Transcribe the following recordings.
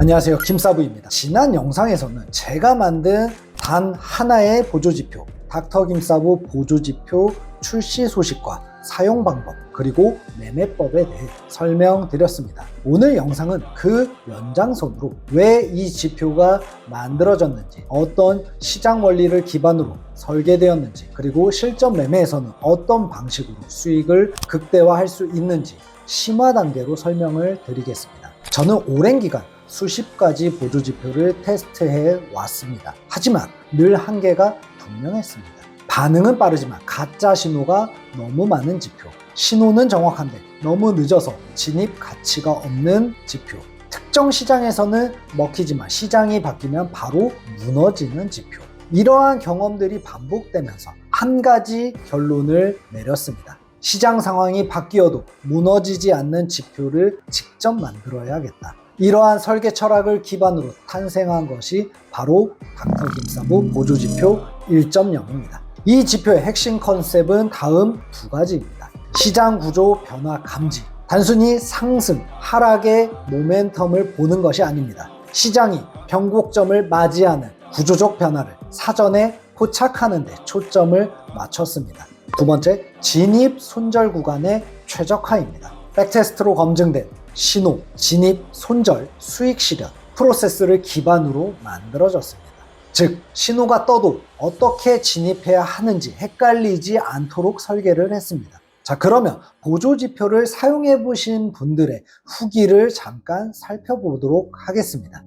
안녕하세요. 김사부입니다. 지난 영상에서는 제가 만든 단 하나의 보조지표 닥터 김사부 보조지표 출시 소식과 사용 방법 그리고 매매법에 대해 설명드렸습니다. 오늘 영상은 그 연장선으로 왜 이 지표가 만들어졌는지 어떤 시장 원리를 기반으로 설계되었는지 그리고 실전 매매에서는 어떤 방식으로 수익을 극대화할 수 있는지 심화 단계로 설명을 드리겠습니다. 저는 오랜 기간 수십 가지 보조 지표를 테스트해 왔습니다. 하지만 늘 한계가 분명했습니다. 반응은 빠르지만 가짜 신호가 너무 많은 지표. 신호는 정확한데 너무 늦어서 진입 가치가 없는 지표. 특정 시장에서는 먹히지만 시장이 바뀌면 바로 무너지는 지표. 이러한 경험들이 반복되면서 한 가지 결론을 내렸습니다. 시장 상황이 바뀌어도 무너지지 않는 지표를 직접 만들어야겠다. 이러한 설계 철학을 기반으로 탄생한 것이 바로 닥터 김사부 보조지표 1.0입니다. 이 지표의 핵심 컨셉은 다음 두 가지입니다. 시장 구조 변화 감지. 단순히 상승, 하락의 모멘텀을 보는 것이 아닙니다. 시장이 변곡점을 맞이하는 구조적 변화를 사전에 포착하는 데 초점을 맞췄습니다. 두 번째, 진입 손절 구간의 최적화입니다. 백테스트로 검증된 신호, 진입, 손절, 수익 실현 프로세스를 기반으로 만들어졌습니다. 즉, 신호가 떠도 어떻게 진입해야 하는지 헷갈리지 않도록 설계를 했습니다. 자, 그러면 보조 지표를 사용해 보신 분들의 후기를 잠깐 살펴보도록 하겠습니다.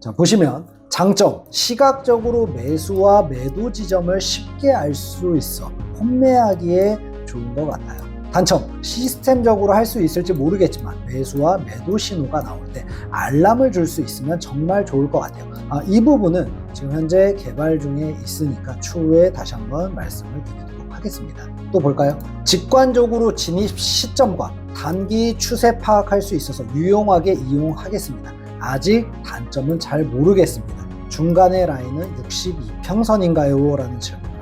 자, 보시면 장점, 시각적으로 매수와 매도 지점을 쉽게 알 수 있어 혼매하기에 좋은 것 같아요. 단점, 시스템적으로 할 수 있을지 모르겠지만 매수와 매도 신호가 나올 때 알람을 줄 수 있으면 정말 좋을 것 같아요. 아, 이 부분은 지금 현재 개발 중에 있으니까 추후에 다시 한번 말씀을 드리도록 하겠습니다. 또 볼까요? 직관적으로 진입 시점과 단기 추세 파악할 수 있어서 유용하게 이용하겠습니다. 아직 단점은 잘 모르겠습니다. 중간의 라인은 62평선인가요? 라는 하셨고요.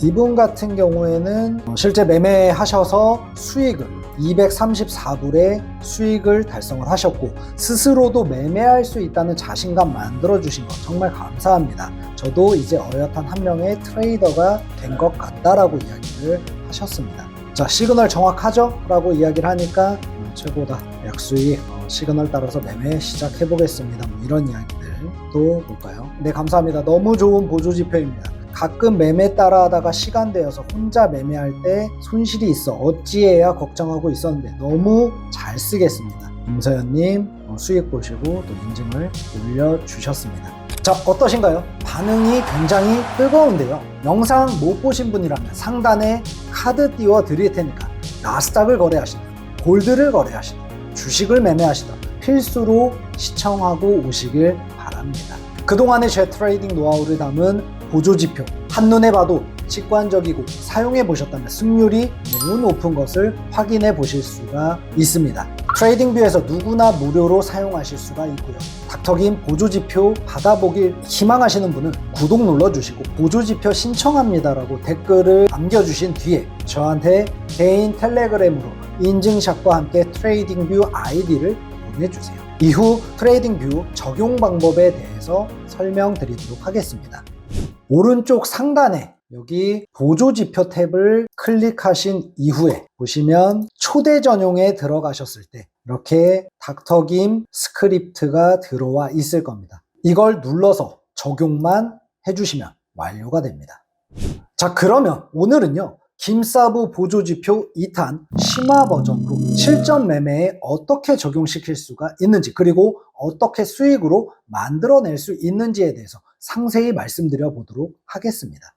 이분 같은 경우에는 어, 실제 매매하셔서 수익을 234불의 수익을 달성을 하셨고 스스로도 매매할 수 있다는 자신감 만들어 주신 것 정말 감사합니다. 저도 이제 어엿한 한 명의 트레이더가 된 것 같다라고 이야기를 하셨습니다. 자 시그널 정확하죠? 라고 이야기를 하니까 음, 최고다 약수익 어, 시그널 따라서 매매 시작해 보겠습니다. 뭐 이런 이야기들 또 볼까요? 네 감사합니다. 너무 좋은 보조 지표입니다. 가끔 매매 따라 하다가 시간 되어서 혼자 매매할 때 손실이 있어 어찌해야 걱정하고 있었는데 너무 잘 쓰겠습니다. 임서연님 어, 수익 보시고 또 인증을 올려주셨습니다. 자 어떠신가요? 반응이 굉장히 뜨거운데요. 영상 못 보신 분이라면 상단에 카드 띄워 드릴 테니까 나스닥을 거래하시든 골드를 거래하시든 주식을 매매하시든 필수로 시청하고 오시길 바랍니다. 그동안의 제 트레이딩 노하우를 담은 보조지표 한눈에 봐도 직관적이고 사용해 보셨다면 승률이 매우 높은 것을 확인해 보실 수가 있습니다. 트레이딩뷰에서 누구나 무료로 사용하실 수가 있고요. 닥터긴 보조지표 받아보길 희망하시는 분은 구독 눌러주시고 보조지표 신청합니다라고 댓글을 남겨주신 뒤에 저한테 개인 텔레그램으로 인증샷과 함께 트레이딩뷰 아이디를 보내주세요. 이후 트레이딩뷰 적용 방법에 대해서 설명드리도록 하겠습니다. 오른쪽 상단에 여기 보조 지표 탭을 클릭하신 이후에 보시면 초대 전용에 들어가셨을 때 이렇게 닥터김 스크립트가 들어와 있을 겁니다. 이걸 눌러서 적용만 해주시면 완료가 됩니다. 자 그러면 오늘은요 김사부 보조지표 2탄 심화 버전으로 실전 매매에 어떻게 적용시킬 수가 있는지 그리고 어떻게 수익으로 만들어낼 수 있는지에 대해서 상세히 말씀드려 보도록 하겠습니다.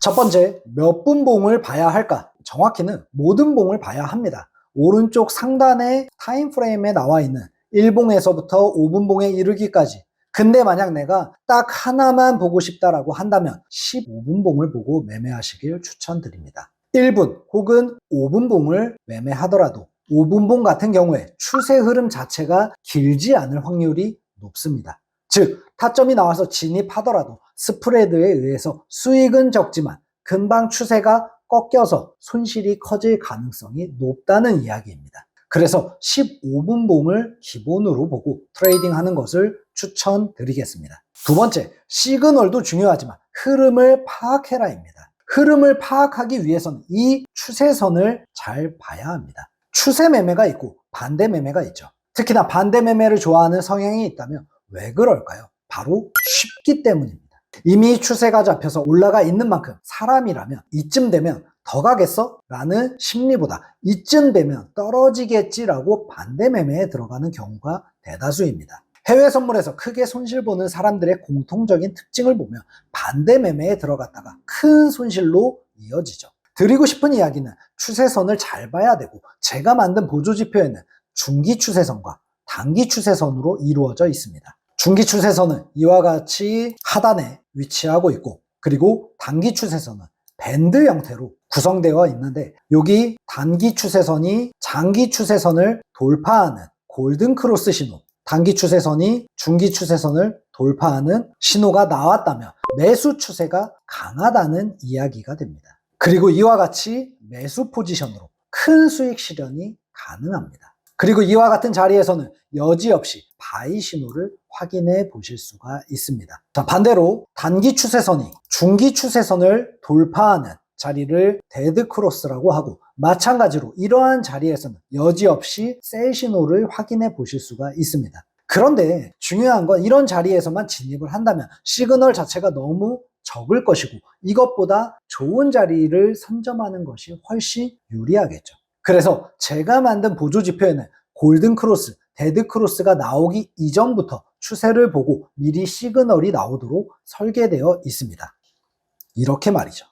첫 번째, 몇 분 봉을 봐야 할까? 정확히는 모든 봉을 봐야 합니다. 오른쪽 상단의 타임프레임에 나와 있는 1봉에서부터 5분봉에 이르기까지. 근데 만약 내가 딱 하나만 보고 싶다라고 한다면 15분봉을 보고 매매하시길 추천드립니다. 1분 혹은 5분봉을 매매하더라도 5분봉 같은 경우에 추세 흐름 자체가 길지 않을 확률이 높습니다. 즉, 타점이 나와서 진입하더라도 스프레드에 의해서 수익은 적지만 금방 추세가 꺾여서 손실이 커질 가능성이 높다는 이야기입니다. 그래서 15분 봉을 기본으로 보고 트레이딩 하는 것을 추천드리겠습니다. 두 번째, 시그널도 중요하지만 흐름을 파악해라입니다. 흐름을 파악하기 위해서는 이 추세선을 잘 봐야 합니다. 추세 매매가 있고 반대 매매가 있죠. 특히나 반대 매매를 좋아하는 성향이 있다면 왜 그럴까요? 바로 쉽기 때문입니다. 이미 추세가 잡혀서 올라가 있는 만큼 사람이라면 이쯤 되면 더 가겠어? 라는 심리보다 이쯤 되면 떨어지겠지라고 반대 매매에 들어가는 경우가 대다수입니다. 해외 선물에서 크게 손실 보는 사람들의 공통적인 특징을 보면 반대 매매에 들어갔다가 큰 손실로 이어지죠. 드리고 싶은 이야기는 추세선을 잘 봐야 되고 제가 만든 보조지표에는 중기 추세선과 단기 추세선으로 이루어져 있습니다. 중기 추세선은 이와 같이 하단에 위치하고 있고 그리고 단기 추세선은 밴드 형태로 구성되어 있는데 여기 단기 추세선이 장기 추세선을 돌파하는 골든 크로스 신호 단기 추세선이 중기 추세선을 돌파하는 신호가 나왔다면 매수 추세가 강하다는 이야기가 됩니다. 그리고 이와 같이 매수 포지션으로 큰 수익 실현이 가능합니다. 그리고 이와 같은 자리에서는 여지없이 바이 신호를 확인해 보실 수가 있습니다. 자, 반대로 단기 추세선이 중기 추세선을 돌파하는 자리를 데드 크로스라고 하고 마찬가지로 이러한 자리에서는 여지없이 셀 신호를 확인해 보실 수가 있습니다. 그런데 중요한 건 이런 자리에서만 진입을 한다면 시그널 자체가 너무 적을 것이고 이것보다 좋은 자리를 선점하는 것이 훨씬 유리하겠죠. 그래서 제가 만든 보조 지표에는 골든 크로스, 데드 크로스가 나오기 이전부터 추세를 보고 미리 시그널이 나오도록 설계되어 있습니다. 이렇게 말이죠.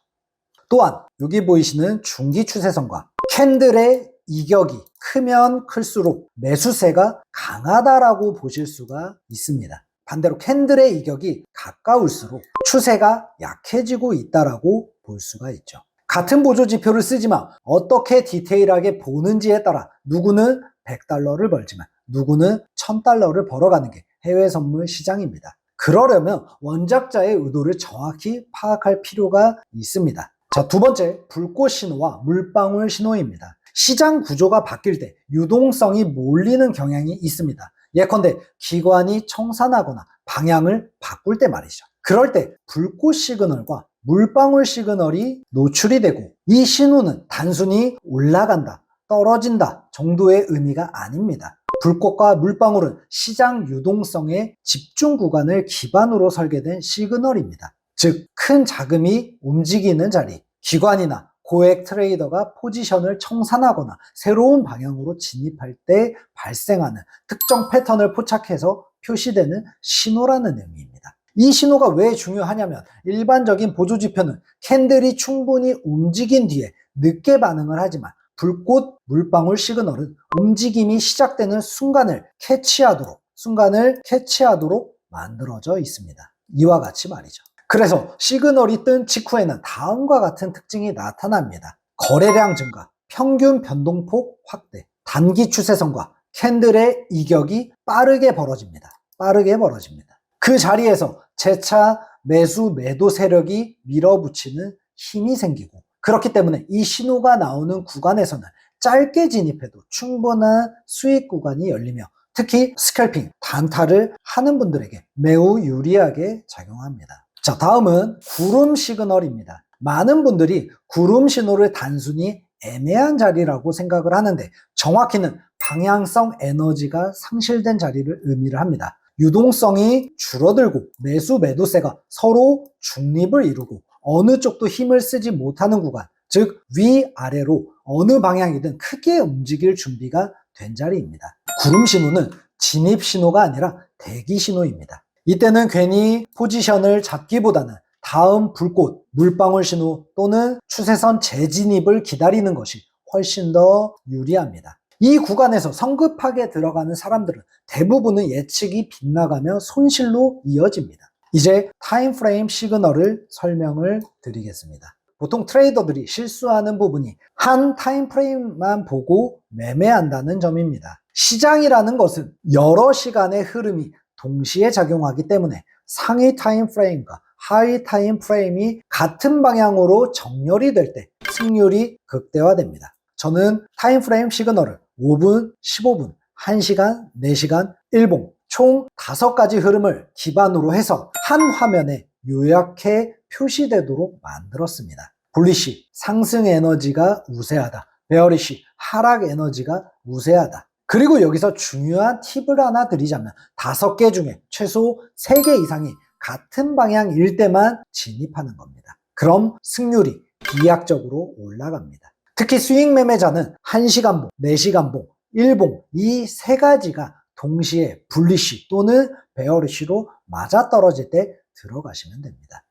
또한 여기 보이시는 중기 추세선과 캔들의 이격이 크면 클수록 매수세가 강하다라고 보실 수가 있습니다. 반대로 캔들의 이격이 가까울수록 추세가 약해지고 있다라고 볼 수가 있죠. 같은 보조 지표를 쓰지만 어떻게 디테일하게 보는지에 따라 누구는 100달러를 벌지만 누구는 1000달러를 벌어가는 게 해외 선물 시장입니다. 그러려면 원작자의 의도를 정확히 파악할 필요가 있습니다. 자, 두 번째, 불꽃 신호와 물방울 신호입니다. 시장 구조가 바뀔 때 유동성이 몰리는 경향이 있습니다. 예컨대 기관이 청산하거나 방향을 바꿀 때 말이죠. 그럴 때 불꽃 시그널과 물방울 시그널이 노출이 되고 이 신호는 단순히 올라간다, 떨어진다 정도의 의미가 아닙니다. 불꽃과 물방울은 시장 유동성의 집중 구간을 기반으로 설계된 시그널입니다. 즉, 큰 자금이 움직이는 자리, 기관이나 고액 트레이더가 포지션을 청산하거나 새로운 방향으로 진입할 때 발생하는 특정 패턴을 포착해서 표시되는 신호라는 의미입니다. 이 신호가 왜 중요하냐면 일반적인 보조지표는 캔들이 충분히 움직인 뒤에 늦게 반응을 하지만 불꽃 물방울 시그널은 움직임이 시작되는 순간을 캐치하도록 순간을 캐치하도록 만들어져 있습니다. 이와 같이 말이죠. 그래서 시그널이 뜬 직후에는 다음과 같은 특징이 나타납니다. 거래량 증가, 평균 변동폭 확대, 단기 추세선과 캔들의 이격이 빠르게 벌어집니다. 빠르게 벌어집니다. 그 자리에서 재차 매수 매도 세력이 밀어붙이는 힘이 생기고 그렇기 때문에 이 신호가 나오는 구간에서는 짧게 진입해도 충분한 수익 구간이 열리며 특히 스캘핑, 단타를 하는 분들에게 매우 유리하게 작용합니다. 자, 다음은 구름 시그널입니다. 많은 분들이 구름 신호를 단순히 애매한 자리라고 생각을 하는데 정확히는 방향성 에너지가 상실된 자리를 의미를 합니다. 유동성이 줄어들고 매수 매도세가 서로 중립을 이루고 어느 쪽도 힘을 쓰지 못하는 구간, 즉 위아래로 어느 방향이든 크게 움직일 준비가 된 자리입니다. 구름 신호는 진입 신호가 아니라 대기 신호입니다. 이때는 괜히 포지션을 잡기보다는 다음 불꽃, 물방울 신호 또는 추세선 재진입을 기다리는 것이 훨씬 더 유리합니다. 이 구간에서 성급하게 들어가는 사람들은 대부분은 예측이 빗나가며 손실로 이어집니다. 이제 타임프레임 시그널을 설명을 드리겠습니다. 보통 트레이더들이 실수하는 부분이 한 타임프레임만 보고 매매한다는 점입니다. 시장이라는 것은 여러 시간의 흐름이 동시에 작용하기 때문에 상위 타임프레임과 하위 타임프레임이 같은 방향으로 정렬이 될 때 승률이 극대화됩니다. 저는 타임프레임 시그널을 5분, 15분, 1시간, 4시간, 1봉 총 5가지 흐름을 기반으로 해서 한 화면에 요약해 표시되도록 만들었습니다. 불리시 상승 에너지가 우세하다. 베어리시 하락 에너지가 우세하다. 그리고 여기서 중요한 팁을 하나 드리자면 다섯 개 중에 최소 세 개 이상이 같은 방향일 때만 진입하는 겁니다. 그럼 승률이 비약적으로 올라갑니다. 특히 수익 매매자는 1시간봉, 4시간봉, 1봉 이 세 가지가 동시에 분리시 또는 베어리시로 맞아떨어질 때 들어가시면 됩니다.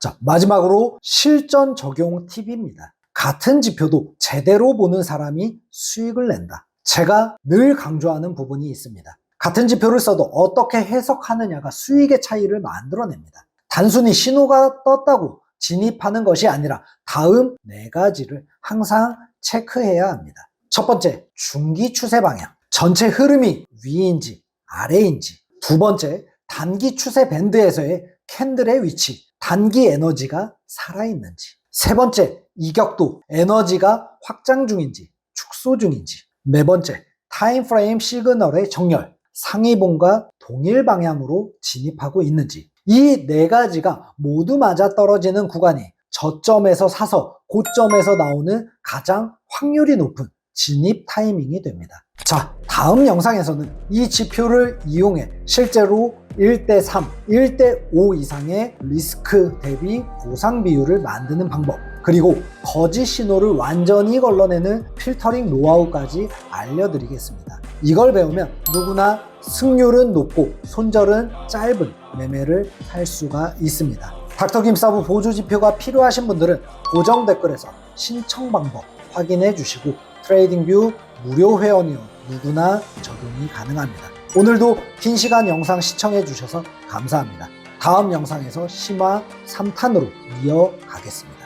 자, 마지막으로 실전 적용 팁입니다. 같은 지표도 제대로 보는 사람이 수익을 낸다. 제가 늘 강조하는 부분이 있습니다. 같은 지표를 써도 어떻게 해석하느냐가 수익의 차이를 만들어냅니다. 단순히 신호가 떴다고 진입하는 것이 아니라 다음 네 가지를 항상 체크해야 합니다. 첫 번째, 중기 추세 방향. 전체 흐름이 위인지 아래인지. 두 번째, 단기 추세 밴드에서의 캔들의 위치. 단기 에너지가 살아있는지. 세 번째, 이격도. 에너지가 확장 중인지 축소 중인지. 네 번째, 타임프레임 시그널의 정렬. 상위봉과 동일 방향으로 진입하고 있는지. 이 네 가지가 모두 맞아떨어지는 구간이 저점에서 사서 고점에서 나오는 가장 확률이 높은 진입 타이밍이 됩니다. 자, 다음 영상에서는 이 지표를 이용해 실제로 1대3, 1대5 이상의 리스크 대비 보상 비율을 만드는 방법, 그리고 거짓 신호를 완전히 걸러내는 필터링 노하우까지 알려드리겠습니다. 이걸 배우면 누구나 승률은 높고 손절은 짧은 매매를 할 수가 있습니다. 닥터김사부 보조지표가 필요하신 분들은 고정 댓글에서 신청 방법 확인해 주시고 트레이딩뷰 무료 회원이요 누구나 적용이 가능합니다. 오늘도 긴 시간 영상 시청해 주셔서 감사합니다. 다음 영상에서 심화 3탄으로 이어가겠습니다.